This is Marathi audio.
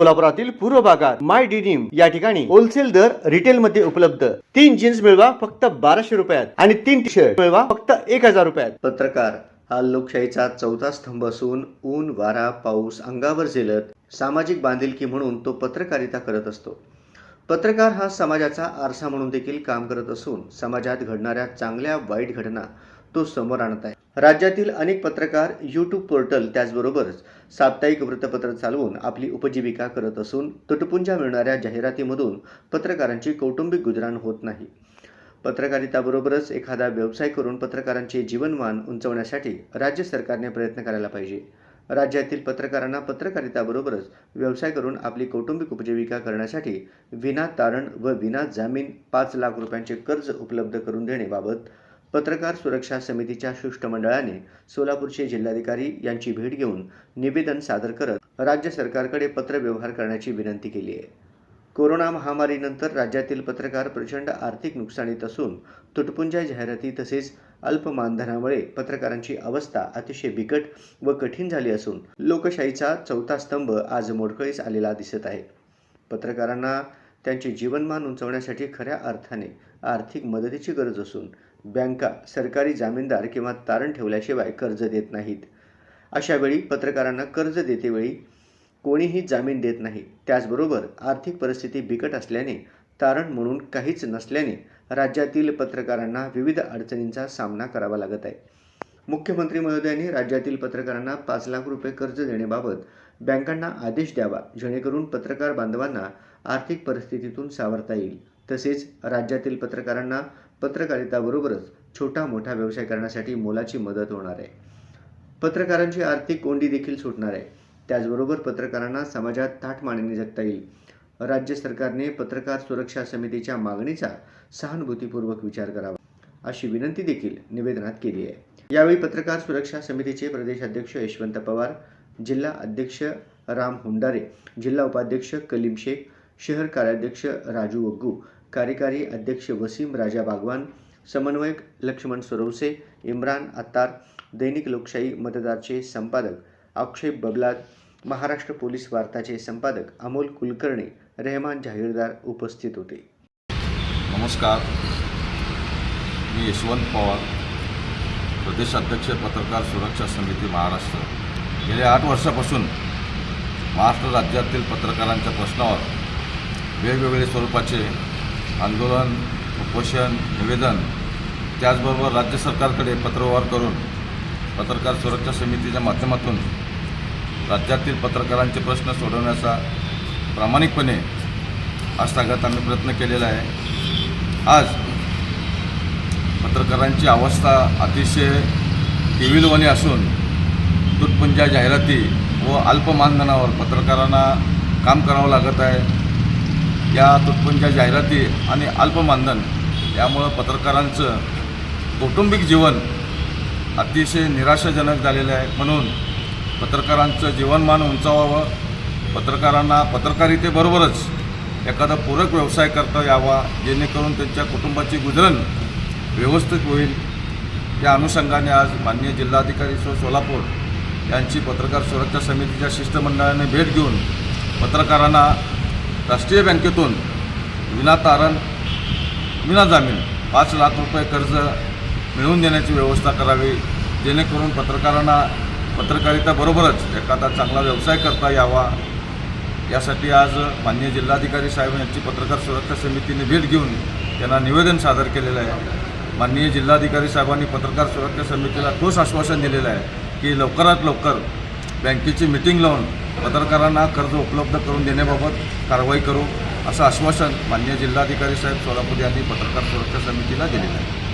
कोल्हापुरातील पूर्व भागात माय डिनिम या ठिकाणी होलसेल दर रिटेल मध्ये उपलब्ध. तीन जीन्स मिळवा फक्त बाराशे रुपयात आणि तीन टी शर्ट मिळवा फक्त एक हजार रुपयात. पत्रकार हा लोकशाहीचा चौथा स्तंभ असून ऊन वारा पाऊस अंगावर झेलत सामाजिक बांधिलकी म्हणून तो पत्रकारिता करत असतो. पत्रकार हा समाजाचा आरसा म्हणून देखील काम करत असून समाजात घडणाऱ्या चांगल्या वाईट घटना तो समोर आणत आहे. राज्यातील अनेक पत्रकार यूट्यूब पोर्टल त्याचबरोबरच साप्ताहिक वृत्तपत्र चालवून आपली उपजीविका करत असून तुटपुंजा मिळणाऱ्या जाहिरातीमधून पत्रकारांची कौटुंबिक गुजराण होत नाही. पत्रकारिताबरोबरच एखादा व्यवसाय करून पत्रकारांचे जीवनमान उंचवण्यासाठी राज्य सरकारने प्रयत्न करायला पाहिजे. राज्यातील पत्रकारांना पत्रकारिताबरोबरच व्यवसाय करून आपली कौटुंबिक उपजीविका करण्यासाठी विना तारण व विना जामीन पाच लाख रुपयांचे कर्ज उपलब्ध करून देण्याबाबत पत्रकार सुरक्षा समितीच्या शिष्टमंडळाने सोलापूरचे जिल्हाधिकारी यांची भेट घेऊन निवेदन सादर करत राज्य सरकारकडे पत्रव्यवहार करण्याची विनंती केली आहे. कोरोना महामारीनंतर राज्यातील पत्रकार प्रचंड आर्थिक नुकसानीत असून तुटपुंजा जाहिराती तसेच अल्प मानधनामुळे पत्रकारांची अवस्था अतिशय बिकट व कठीण झाली असून लोकशाहीचा चौथा स्तंभ आज मोडकळीस आलेला दिसत आहे. पत्रकारांना त्यांचे जीवनमान उंचवण्यासाठी खऱ्या अर्थाने आर्थिक मदतीची गरज असून बँका सरकारी जामीनदार किंवा तारण ठेवल्याशिवाय कर्ज देत नाहीत. अशावेळी पत्रकारांना कर्ज देतेवेळी कोणीही जामीन देत नाही. त्याचबरोबर आर्थिक परिस्थिती बिकट असल्याने तारण म्हणून काहीच नसल्याने राज्यातील पत्रकारांना विविध अडचणींचा सामना करावा लागत आहे. मुख्यमंत्री महोदयांनी राज्यातील पत्रकारांना पाच लाख रुपये कर्ज देण्याबाबत बँकांना आदेश द्यावा जेणेकरून पत्रकार बांधवांना आर्थिक परिस्थितीतून सावरता येईल. तसेच राज्यातील पत्रकारांना पत्रकारिताबरोबरच छोटा मोठा व्यवसाय करण्यासाठी मोलाची मदत होणार आहे. पत्रकारांची आर्थिक कोंडी देखील सुटणार आहे. त्याचबरोबर पत्रकारांना समाजात ताठमानेने जगता येईल. राज्य सरकारने पत्रकार सुरक्षा समितीच्या मागणीचा सहानुभूतीपूर्वक विचार करावा अशी विनंती देखील निवेदनात केली आहे. यावेळी पत्रकार सुरक्षा समितीचे प्रदेशाध्यक्ष यशवंत पवार जिल्हा अध्यक्ष राम हुंडारे जिल्हा उपाध्यक्ष कलीम शेख शहर कार्याध्यक्ष राजू वग्गू कार्यकारी अध्यक्ष वसीम राजा बागवान समन्वयक लक्ष्मण सुरवसे इम्रान अत्तार दैनिक लोकशाही मतदारचे संपादक अक्षय बबलाद महाराष्ट्र पोलीस वार्ताचे संपादक अमोल कुलकर्णी रेहमान जाहीरदार उपस्थित होते. नमस्कार. मी यशवंत पवार प्रदेशाध्यक्ष पत्रकार सुरक्षा समिती महाराष्ट्र. गेल्या आठ वर्षापासून महाराष्ट्र राज्यातील पत्रकारांच्या प्रश्नावर वेगवेगळे स्वरूपाचे आंदोलन उपोषण निवेदन त्याचबरोबर राज्य सरकारकडे पत्रव्यवहार करून पत्रकार सुरक्षा समितीच्या माध्यमातून राज्यातील पत्रकारांचे प्रश्न सोडवण्याचा प्रामाणिकपणे आस्थाघात आम्ही प्रयत्न केलेला आहे. आज पत्रकारांची अवस्था अतिशय केविलवाणी असून तुटपुंजा जाहिराती व अल्पमानधनावर पत्रकारांना काम करावं लागत आहे. या तुटपुंच्या जाहिराती आणि अल्प मानधन यामुळं पत्रकारांचं कौटुंबिक जीवन अतिशय निराशाजनक झालेलं आहे. म्हणून पत्रकारांचं जीवनमान उंचावावं. पत्रकारांना पत्रकारितेबरोबरच एखादा पूरक व्यवसाय करता यावा जेणेकरून त्यांच्या कुटुंबाची गुजरण व्यवस्थित होईल. या अनुषंगाने आज माननीय जिल्हाधिकारी सो सोलापूर यांची पत्रकार सुरक्षा समितीच्या शिष्टमंडळाने भेट घेऊन पत्रकारांना राष्ट्रीय बँकेतून विना तारण विना जामीन पाच लाख रुपये कर्ज मिळवून देण्याची व्यवस्था करावी जेणेकरून पत्रकारांना पत्रकारिताबरोबरच एखादा चांगला व्यवसाय करता यावा. यासाठी आज माननीय जिल्हाधिकारी साहेब यांची पत्रकार सुरक्षा समितीने भेट घेऊन त्यांना निवेदन सादर केलेलं आहे. माननीय जिल्हाधिकारी साहेबांनी पत्रकार सुरक्षा समितीला ठोस आश्वासन दिलेलं आहे की लवकरात लवकर बँकेची मिटिंग लावून पत्रकारांना कर्ज उपलब्ध करून देण्याबाबत कारवाई करू असं आश्वासन माननीय जिल्हाधिकारी साहेब सोलापूर यांनी पत्रकार सुरक्षा समितीला दिलेलं आहे.